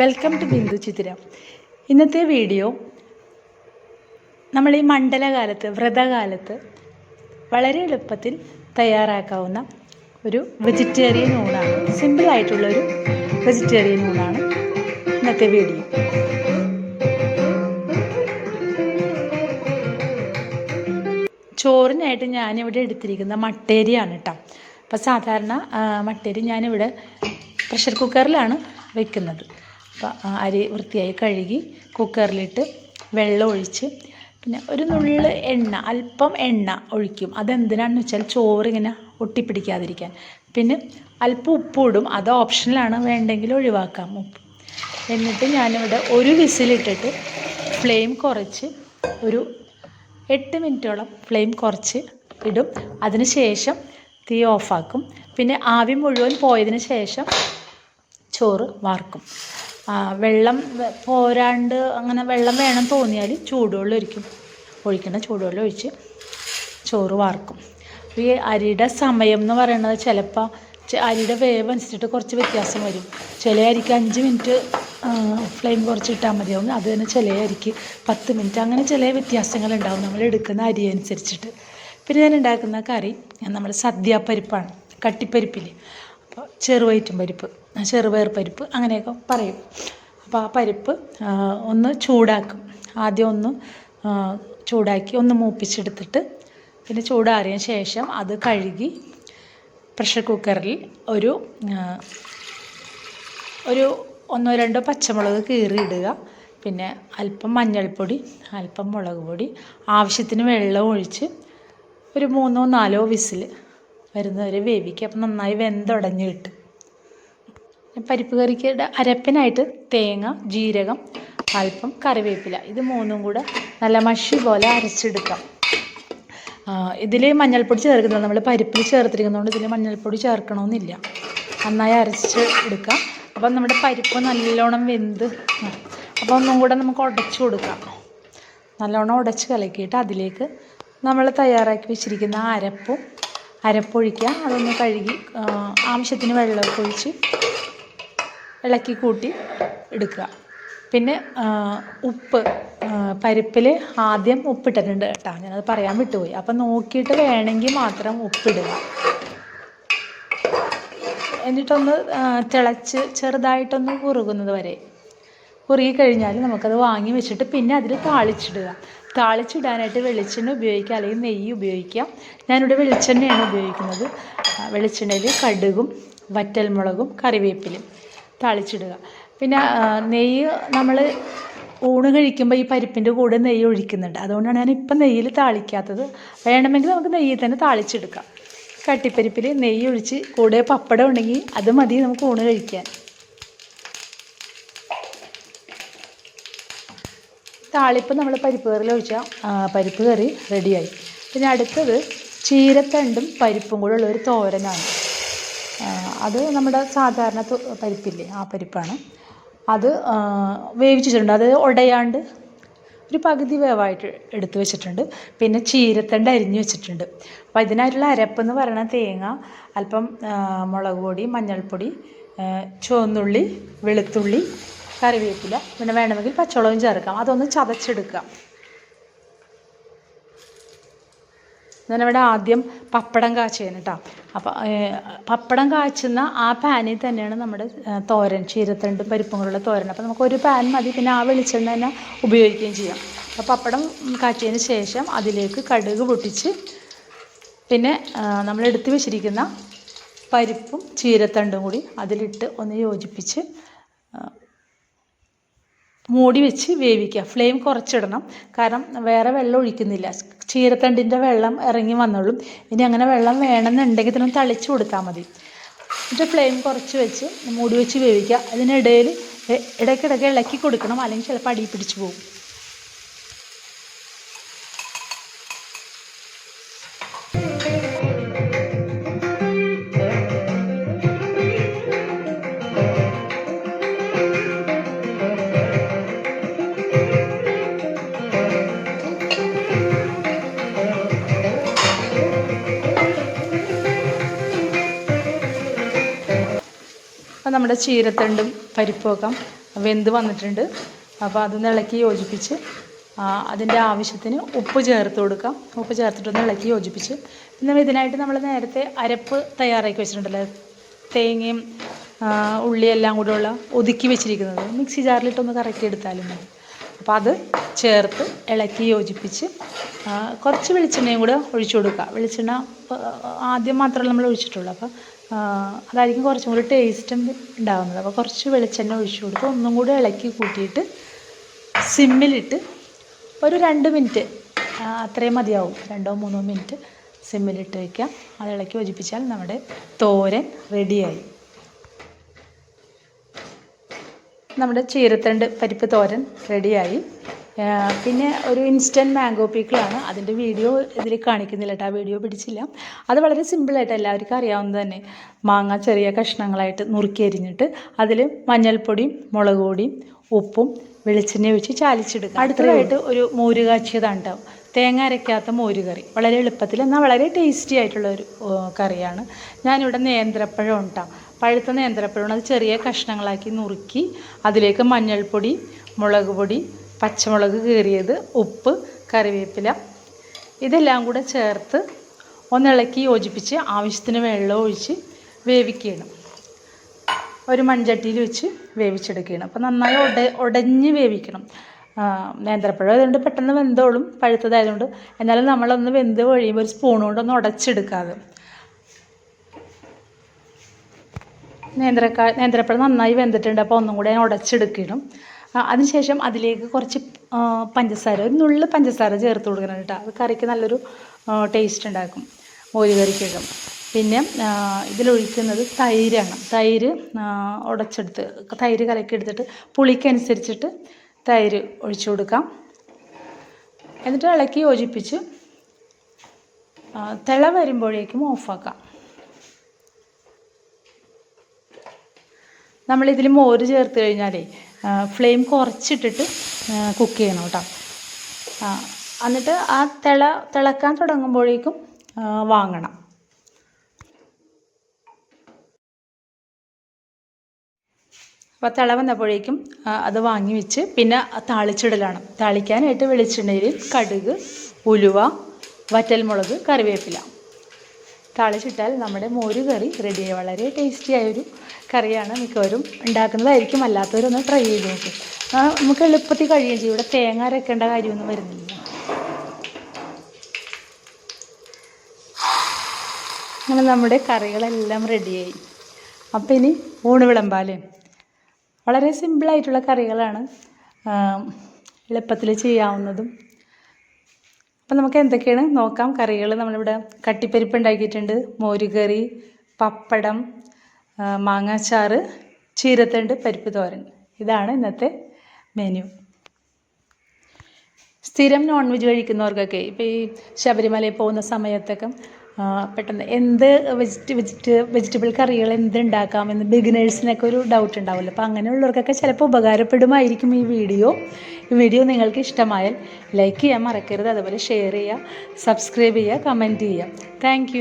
Welcome to Bindu ചിത്ര ഇന്നത്തെ video നമ്മൾ ഈ മണ്ഡലകാലത്ത് വ്രതകാലത്ത് വളരെ എളുപ്പത്തിൽ തയ്യാറാക്കാവുന്ന ഒരു വെജിറ്റേറിയൻ ഊണാണ്. സിമ്പിളായിട്ടുള്ള ഒരു വെജിറ്റേറിയൻ ഊണാണ് ഇന്നത്തെ വീഡിയോ. ചോറിനായിട്ട് ഞാനിവിടെ എടുത്തിരിക്കുന്ന മട്ടേരിയാണ് കേട്ടോ അപ്പോൾ സാധാരണ മട്ടേരി ഞാനിവിടെ പ്രഷർ കുക്കറിലാണ് വെക്കുന്നത്. അരി വൃത്തിയായി കഴുകി കുക്കറിലിട്ട് വെള്ളം ഒഴിച്ച് പിന്നെ ഒരു നുള്ള് എണ്ണ അല്പം എണ്ണ ഒഴിക്കും. അതെന്തിനാണെന്ന് വെച്ചാൽ ചോറിങ്ങനെ ഒട്ടിപ്പിടിക്കാതിരിക്കാൻ. പിന്നെ അല്പം ഉപ്പിടും അത് ഓപ്ഷനിലാണ് വേണ്ടെങ്കിൽ ഒഴിവാക്കാം. ഉപ്പ്. എന്നിട്ട് ഞാനിവിടെ ഒരു വിസിലിട്ടിട്ട് ഫ്ലെയിം കുറച്ച് ഒരു എട്ട് മിനിറ്റോളം ഫ്ലെയിം കുറച്ച് ഇടും. അതിന് ശേഷം തീ ഓഫാക്കും പിന്നെ ആവി മുഴുവൻ പോയതിന് ശേഷം ചോറ് വാർക്കും. വെള്ളം പോരാണ്ട് അങ്ങനെ വെള്ളം വേണം തോന്നിയാൽ ചൂടുവെള്ളം ഒഴിക്കും ഒഴിക്കണ ചൂടുവെള്ളം ഒഴിച്ച് ചോറ് വാർക്കും. ഈ അരിയുടെ സമയം എന്ന് പറയുന്നത് ചിലപ്പോൾ അരിയുടെ വേവ് അനുസരിച്ചിട്ട് കുറച്ച് വ്യത്യാസം വരും. ചില അരിക്ക് അഞ്ച് മിനിറ്റ് ഫ്ലെയിം കുറച്ച് ഇട്ടാൽ മതിയാവും. അത് തന്നെ ചില അരിക്ക് പത്ത് മിനിറ്റ്. അങ്ങനെ ചില വ്യത്യാസങ്ങളുണ്ടാവും നമ്മൾ എടുക്കുന്ന അരി അനുസരിച്ചിട്ട്. പിന്നെ ഞാൻ ഉണ്ടാക്കുന്ന കറി നമ്മൾ സദ്യ പരിപ്പാണ് കട്ടിപ്പരിപ്പില്ലേ? ചെറുവയറ്റും പരിപ്പ് ചെറുവയർ പരിപ്പ് അങ്ങനെയൊക്കെ പറയും. അപ്പോൾ ആ പരിപ്പ് ഒന്ന് ചൂടാക്കും. ആദ്യം ഒന്ന് ചൂടാക്കി ഒന്ന് മൂപ്പിച്ചെടുത്തിട്ട് പിന്നെ ചൂടാറിയ ശേഷം അത് കഴുകി പ്രഷർ കുക്കറിൽ ഒരു ഒരു ഒന്നോ രണ്ടോ പച്ചമുളക് കീറിയിടുക. പിന്നെ അല്പം മഞ്ഞൾപ്പൊടി അല്പം മുളക് പൊടി ആവശ്യത്തിന് വെള്ളം ഒഴിച്ച് ഒരു മൂന്നോ നാലോ വിസിൽ വരുന്നവരെ വേവിക്കുക. അപ്പം നന്നായി വെന്തുടഞ്ഞ് കിട്ടും പരിപ്പ് കറിക്ക് അരപ്പിനായിട്ട് തേങ്ങ ജീരകം അല്പം കറിവേപ്പില. ഇത് മൂന്നും കൂടെ നല്ല മഷി പോലെ അരച്ചെടുക്കാം. ഇതിൽ മഞ്ഞൾപ്പൊടി ചേർക്കുന്നത് നമ്മൾ പരിപ്പിൽ ചേർത്തിരിക്കുന്നതുകൊണ്ട് ഇതിൽ മഞ്ഞൾപ്പൊടി ചേർക്കണമെന്നില്ല നന്നായി അരച്ച് എടുക്കാം. അപ്പം നമ്മുടെ പരിപ്പ് നല്ലോണം വെന്ത് അപ്പോൾ ഒന്നും കൂടെ നമുക്ക് ഉടച്ചു കൊടുക്കാം. നല്ലോണം ഉടച്ച് കലക്കിയിട്ട് അതിലേക്ക് നമ്മൾ തയ്യാറാക്കി വെച്ചിരിക്കുന്ന അരപ്പും അരപ്പൊഴിക്കുക. അതൊന്ന് കഴുകി ആവശ്യത്തിന് വെള്ളമൊക്കെ ഒഴിച്ച് ഇളക്കി കൂട്ടി എടുക്കുക. പിന്നെ ഉപ്പ് പരിപ്പിൽ ആദ്യം ഉപ്പിട്ടിട്ടുണ്ട് കേട്ടോ. ഞാനത് പറയാൻ വിട്ടുപോയി. അപ്പം നോക്കിയിട്ട് വേണമെങ്കിൽ മാത്രം ഉപ്പിടുക. എന്നിട്ടൊന്ന് തിളച്ച് ചെറുതായിട്ടൊന്ന് കുറുകുന്നത് വരെ. കുറുകി കഴിഞ്ഞാൽ നമുക്കത് വാങ്ങി വെച്ചിട്ട് പിന്നെ അതിൽ താളിച്ചിടുക. താളിച്ചിടാനായിട്ട് വെളിച്ചെണ്ണ ഉപയോഗിക്കുക അല്ലെങ്കിൽ നെയ്യ് ഉപയോഗിക്കാം ഞാനിവിടെ വെളിച്ചെണ്ണയാണ് ഉപയോഗിക്കുന്നത്. വെളിച്ചെണ്ണയിൽ കടുകും വറ്റൽമുളകും കറിവേപ്പിലും താളിച്ചിടുക. പിന്നെ നെയ്യ് നമ്മൾ ഊണ് കഴിക്കുമ്പോൾ ഈ പരിപ്പിന്റെ കൂടെ നെയ്യ് ഒഴിക്കുന്നുണ്ട്. അതുകൊണ്ടാണ് ഞാൻ ഇപ്പം നെയ്യിൽ താളിക്കാത്തത്. വേണമെങ്കിൽ നമുക്ക് നെയ്യിൽ തന്നെ താളിച്ചെടുക്കാം. കട്ടിപ്പരിപ്പിൽ നെയ്യ് ഒഴിച്ച് കൂടെ പപ്പടം ഉണ്ടെങ്കിൽ അത് മതി നമുക്ക് ഊണ് കഴിക്കാൻ. താളിപ്പ് നമ്മൾ പരിപ്പ് കറിയിൽ ഒഴിച്ചാൽ പരിപ്പ് കറി റെഡിയായി പിന്നെ അടുത്തത് ചീരത്തണ്ടും പരിപ്പും കൂടെ ഉള്ള ഒരു തോരനാണ്. അത് നമ്മുടെ സാധാരണ പരിപ്പില്ലേ ആ പരിപ്പാണ്. അത് വേവിച്ചിട്ടുണ്ട്. അത് ഉടയാണ്ട് ഒരു പകുതി വേവായിട്ട് എടുത്തു വെച്ചിട്ടുണ്ട്. പിന്നെ ചീരത്തണ്ട് അരിഞ്ഞു വെച്ചിട്ടുണ്ട്. അപ്പോൾ ഇതിനായിട്ടുള്ള അരപ്പെന്ന് പറയുന്ന തേങ്ങ അല്പം മുളക് പൊടി മഞ്ഞൾപ്പൊടി ചുവന്നുള്ളി വെളുത്തുള്ളി കറിവേപ്പില പിന്നെ വേണമെങ്കിൽ പച്ചമുളകും ചേർക്കാം. അതൊന്ന് ചതച്ചെടുക്കാം. ഞാനിവിടെ ആദ്യം പപ്പടം കാച്ചുകയാണ് കേട്ടോ അപ്പം പപ്പടം കാച്ചുന്ന ആ പാനിൽ തന്നെയാണ് നമ്മുടെ തോരൻ ചീരത്തണ്ടും പരിപ്പും കൊണ്ടുള്ള തോരൻ. അപ്പോൾ നമുക്ക് ഒരു പാൻ മതി പിന്നെ ആ വെളിച്ചെണ്ണ തന്നെ ഉപയോഗിക്കുകയും ചെയ്യാം. അപ്പോൾ പപ്പടം കാച്ചിയതിന് ശേഷം അതിലേക്ക് കടുക് പൊട്ടിച്ച് പിന്നെ നമ്മൾ എടുത്തു വെച്ചിരിക്കുന്ന പരിപ്പും ചീരത്തണ്ടും കൂടി അതിലിട്ട് ഒന്ന് യോജിപ്പിച്ച് മൂടി വെച്ച് വേവിക്കുക. ഫ്ലെയിം കുറച്ചിടണം. കാരണം വേറെ വെള്ളം ഒഴിക്കുന്നില്ല. ചീരത്തണ്ടിന്റെ വെള്ളം ഇറങ്ങി വന്നോളും. ഇനി അങ്ങനെ വെള്ളം വേണമെന്നുണ്ടെങ്കിൽ തന്നെ തളിച്ച് കൊടുത്താൽ മതി. എന്നിട്ട് ഫ്ലെയിം കുറച്ച് വെച്ച് മൂടി വെച്ച് വേവിക്കുക. അതിനിടയിൽ ഇടയ്ക്കിടയ്ക്ക് ഇളക്കി കൊടുക്കണം. അല്ലെങ്കിൽ ചിലപ്പോൾ അടി പിടിച്ച് പോകും. അപ്പോൾ നമ്മുടെ ചീരത്തണ്ടും പരിപ്പുമൊക്കെ വെന്ത് വന്നിട്ടുണ്ട്. അപ്പോൾ അതൊന്ന് ഇളക്കി യോജിപ്പിച്ച് അതിന്റെ ആവശ്യത്തിന് ഉപ്പ് ചേർത്ത് കൊടുക്കാം. ഉപ്പ് ചേർത്തിട്ടൊന്ന് ഇളക്കി യോജിപ്പിച്ച്. പിന്നെ ഇതിനായിട്ട് നമ്മൾ നേരത്തെ അരപ്പ് തയ്യാറാക്കി വെച്ചിട്ടുണ്ടല്ലോ. തേങ്ങയും ഉള്ളിയെല്ലാം കൂടെ ഉള്ള ഒതുക്കി വെച്ചിരിക്കുന്നത്. മിക്സി ജാറിലിട്ടൊന്ന് കറക്കി എടുത്താലും മതി. അപ്പോൾ അത് ചേർത്ത് ഇളക്കി യോജിപ്പിച്ച് കുറച്ച് വെളിച്ചെണ്ണയും കൂടെ ഒഴിച്ചു കൊടുക്കുക. വെളിച്ചെണ്ണ ആദ്യം മാത്രമല്ല നമ്മൾ ഒഴിച്ചിട്ടുള്ളൂ. അപ്പോൾ അതായിരിക്കും കുറച്ചും കൂടി ടേസ്റ്റും ഉണ്ടാകുന്നത് അപ്പോൾ കുറച്ച് വെളിച്ചെണ്ണ ഒഴിച്ചു കൊടുത്ത് ഒന്നും കൂടി ഇളക്കി കൂട്ടിയിട്ട് സിമ്മിലിട്ട് ഒരു രണ്ട് മിനിറ്റ് അത്രയും മതിയാവും. രണ്ടോ മൂന്നോ മിനിറ്റ് സിമ്മിലിട്ട് വയ്ക്കാം അത് ഇളക്കി യോജിപ്പിച്ചാൽ നമ്മുടെ തോരൻ റെഡിയായി നമ്മുടെ ചീരത്തണ്ട് പരിപ്പ് തോരൻ റെഡിയായി പിന്നെ ഒരു ഇൻസ്റ്റന്റ് മാംഗോ പീക്കിളാണ് അതിന്റെ വീഡിയോ ഇതിൽ കാണിക്കുന്നില്ല കേട്ടോ. ആ വീഡിയോ പിടിച്ചില്ല. അത് വളരെ സിമ്പിളായിട്ട് എല്ലാവർക്കും അറിയാവുന്നത് തന്നെ. മാങ്ങ ചെറിയ കഷ്ണങ്ങളായിട്ട് നുറുക്കി അരിഞ്ഞിട്ട് അതിൽ മഞ്ഞൾപ്പൊടിയും മുളക് പൊടിയും ഉപ്പും വെളിച്ചെണ്ണ ഒഴിച്ച് ചാലിച്ചെടുക്കുക അടുത്തതായിട്ട് ഒരു മോര് കാച്ചിയതാണ് കേട്ടോ തേങ്ങ അരയ്ക്കാത്ത മോര് കറി. വളരെ എളുപ്പത്തിൽ എന്നാൽ വളരെ ടേസ്റ്റി ആയിട്ടുള്ള ഒരു കറിയാണ്. ഞാനിവിടെ നേന്ത്രപ്പഴം ഉണ്ടാവും പഴുത്ത നേന്ത്രപ്പഴം അത് ചെറിയ കഷ്ണങ്ങളാക്കി നുറുക്കി അതിലേക്ക് മഞ്ഞൾപ്പൊടി മുളക് പൊടി പച്ചമുളക് കീറിയത് ഉപ്പ് കറിവേപ്പില. ഇതെല്ലാം കൂടെ ചേർത്ത് ഒന്നിളക്കി യോജിപ്പിച്ച് ആവശ്യത്തിന് വെള്ളം ഒഴിച്ച് വേവിക്കണം ഒരു മൺചട്ടിയിൽ വെച്ച് വേവിച്ചെടുക്കണം അപ്പോൾ നന്നായി ഉട ഉടഞ്ഞ് വേവിക്കണം. നേന്ത്രപ്പഴം ആയതുകൊണ്ട് പെട്ടെന്ന് വെന്തോളും പഴുത്തതായതുകൊണ്ട്. എന്നാലും നമ്മളൊന്ന് വെന്ത് കഴിയുമ്പോൾ ഒരു സ്പൂൺ കൊണ്ടൊന്ന് ഉടച്ചെടുക്കാതെ. നേന്ത്രക്കാ നേന്ത്രപ്പഴം നന്നായി വെന്തിട്ടുണ്ട്. അപ്പോൾ ഒന്നും കൂടെ ഞാൻ ഉടച്ചെടുക്കണം അതിനുശേഷം അതിലേക്ക് കുറച്ച് പഞ്ചസാര ഒരു നുള്ളു പഞ്ചസാര ചേർത്ത് കൊടുക്കണം കേട്ടോ. അത് കറിക്ക് നല്ലൊരു ടേസ്റ്റ് ഉണ്ടാക്കും. മോര് കറിക്കൊക്കെ. പിന്നെ ഇതിലൊഴിക്കുന്നത് തൈരാണ്. തൈര് ഉടച്ചെടുത്ത് തൈര് കലക്കി എടുത്തിട്ട് പുളിക്കനുസരിച്ചിട്ട് തൈര് ഒഴിച്ചു കൊടുക്കാം. എന്നിട്ട് ഇളക്കി യോജിപ്പിച്ച് തിള വരുമ്പോഴേക്കും ഓഫാക്കാം. നമ്മളിതിൽ മോര് ചേർത്ത് കഴിഞ്ഞാലേ ഫ്ലെയിം കുറച്ചിട്ടിട്ട് കുക്ക് ചെയ്യണം കേട്ടോ. എന്നിട്ട് ആ തിള തിളക്കാൻ തുടങ്ങുമ്പോഴേക്കും വാങ്ങണം. അപ്പോൾ തിള വന്നപ്പോഴേക്കും അത് വാങ്ങി വെച്ച് പിന്നെ താളിച്ചിടലാണ്. താളിക്കാനായിട്ട് വെളിച്ചെണ്ണയിൽ കടുക് ഉലുവ വറ്റൽമുളക് കറിവേപ്പില. താളിച്ചിട്ടാൽ നമ്മുടെ മോര് കറി റെഡിയായി വളരെ ടേസ്റ്റി ആയൊരു കറിയാണ് മിക്കവരും ഉണ്ടാക്കുന്നതായിരിക്കും. അല്ലാത്തവരൊന്ന് ട്രൈ ചെയ്ത് നോക്കും. നമുക്ക് എളുപ്പത്തിൽ കഴിയുകയും ചെയ്യും. ഇവിടെ തേങ്ങ അരക്കേണ്ട കാര്യമൊന്നും വരുന്നില്ല. അങ്ങനെ നമ്മുടെ കറികളെല്ലാം റെഡിയായി അപ്പോൾ ഇനി ഊണ് വിളമ്പാലേ വളരെ സിമ്പിളായിട്ടുള്ള കറികളാണ് എളുപ്പത്തിൽ ചെയ്യാവുന്നതും. അപ്പം നമുക്ക് എന്തൊക്കെയാണ്? നോക്കാം. കറികൾ നമ്മളിവിടെ കട്ടിപ്പരിപ്പ് ഉണ്ടാക്കിയിട്ടുണ്ട്. മോരുകറി പപ്പടം മാങ്ങാച്ചാറ് ചീരത്തണ്ട് പരിപ്പ് തോരൻ. ഇതാണ് ഇന്നത്തെ മെനു. സ്ഥിരം നോൺ വെജ് കഴിക്കുന്നവർക്കൊക്കെ ഇപ്പോൾ ഈ ശബരിമലയിൽ പോകുന്ന സമയത്തൊക്കെ പെട്ടെന്ന് എന്ത് വെജിറ്റ് വെജിറ്റ് വെജിറ്റബിൾ കറികൾ എന്ത് ഉണ്ടാക്കാമെന്ന് ബിഗിനേഴ്സിനൊക്കെ ഒരു ഡൗട്ട് ഉണ്ടാവില്ല അപ്പോൾ അങ്ങനെയുള്ളവർക്കൊക്കെ ചിലപ്പോൾ ഉപകാരപ്പെടുമായിരിക്കും ഈ വീഡിയോ ഈ വീഡിയോ നിങ്ങൾക്ക് ഇഷ്ടമായാൽ ലൈക്ക് ചെയ്യാൻ മറക്കരുത്. അതുപോലെ ഷെയർ ചെയ്യുക സബ്സ്ക്രൈബ് ചെയ്യുക കമന്റ് ചെയ്യുക. താങ്ക്